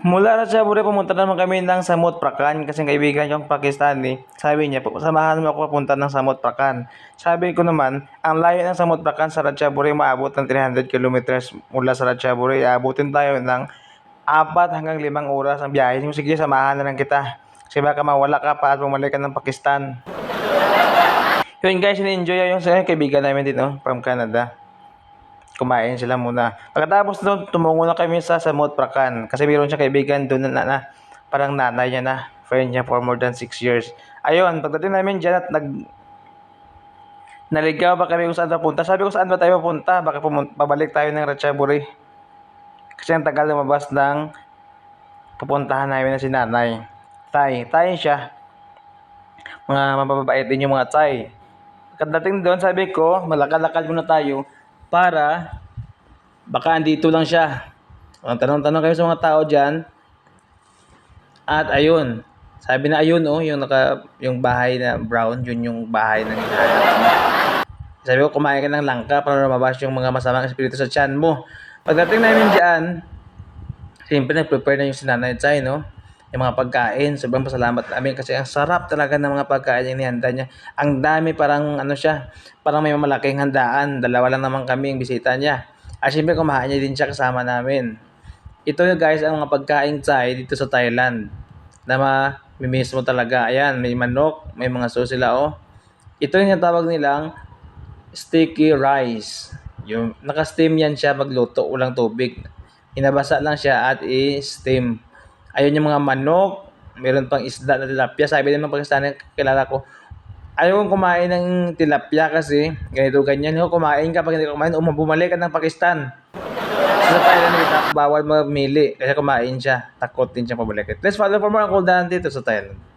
Mula na siya, Buri, pumunta naman kami ng Samut Prakan kasi kaibigan yung Pakistani. Sabi niya, samahan mo ako papunta ng Samut Prakan. Sabi ko naman, ang layo ng Samut Prakan sa Ratchaburi maabot ng 300 kilometers mula sa Ratchaburi. Aabutin tayo ng 4 hanggang 5 oras ang biyahe. Sige, samahan na lang kita. Kasi baka mawala ka pa at bumalik ka ng Pakistan. Yun guys, in-enjoy yung kaibigan namin dito from Canada kumain sila muna. Pagkatapos doon, tumungo na kami sa Samut Prakan. Kasi mayroon siya kaibigan doon na, na parang nanay niya na. Friend niya for more than 6 years. Ayun, pagdating namin dyan at nag... Naligaw ba kami kung saan papunta? Sabi ko saan ba tayo papunta? Baka pumun- pabalik tayo ng Ratchaburi. Kasi ang tagal lumabas ng pupuntahan namin na si nanay. Tay. Tay siya. Mga mababait din yung mga tay. Pagdating doon, sabi ko, malakad-lakad muna tayo para baka andito lang siya. Ang tanong-tanong kayo sa mga tao diyan. At ayun, sabi na ayun oh, yung naka yung bahay na brown, yun yung bahay na. Sabi ko, kumain ka ng langka para lumabas yung mga masamang espiritu sa tiyan mo. Pagdating namin diyan, siyempre nag-prepare na yung sinanay Chay, no? Yung mga pagkain, sobrang pasalamat namin kasi ang sarap talaga ng mga pagkain yung nihanda niya. Ang dami, parang ano siya, parang may malaking handaan. Dalawa lang naman kami yung bisita niya. At syempre kumain niya din siya kasama namin. Ito guys ang mga pagkain Thai dito sa Thailand na mamimiss mo talaga. Ayan, may manok, may mga sauce sila oh. Ito yung tawag nilang sticky rice. Yung naka-steam yan siya magluto, walang tubig. Hinabasa lang siya at i-steam. Ayun yung mga manok, meron pang isda na tilapia. Sabi ng Pakistani kilala ko, ayaw kong kumain ng tilapia kasi ganito ganyan. Yung kumain ka, pag hindi ka kumain, um, ka ng Pakistan. Sa Thailand, wait, bawal mamili kasi kumain siya. Takot din siya pabalik. Let's follow for more ang cool dito sa Thailand.